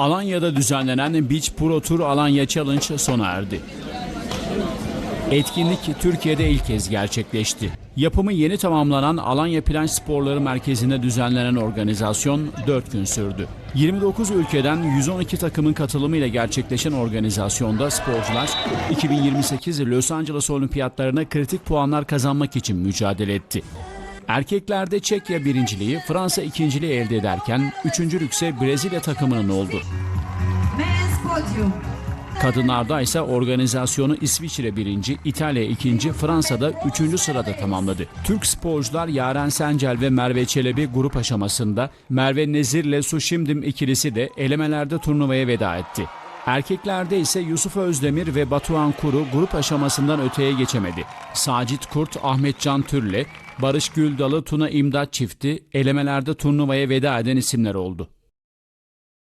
Alanya'da düzenlenen Beach Pro Tour Alanya Challenge sona erdi. Etkinlik Türkiye'de ilk kez gerçekleşti. Yapımı yeni tamamlanan Alanya Plaj Sporları Merkezi'nde düzenlenen organizasyon 4 gün sürdü. 29 ülkeden 112 takımın katılımıyla gerçekleşen organizasyonda sporcular 2028 Los Angeles Olimpiyatlarına kritik puanlar kazanmak için mücadele etti. Erkeklerde Çekya birinciliği, Fransa ikinciliği elde ederken üçüncülükse Brezilya takımının oldu. Kadınlarda ise organizasyonu İsviçre birinci, İtalya ikinci, Fransa'da üçüncü sırada tamamladı. Türk sporcular Yaren Sencel ve Merve Çelebi grup aşamasında, Merve Nezir ile Su Şimdim ikilisi de elemelerde turnuvaya veda etti. Erkeklerde ise Yusuf Özdemir ve Batuhan Kuru grup aşamasından öteye geçemedi. Sacit Kurt, Ahmet Can Türle, Barış Güldalı, Tuna İmdat çifti elemelerde turnuvaya veda eden isimler oldu.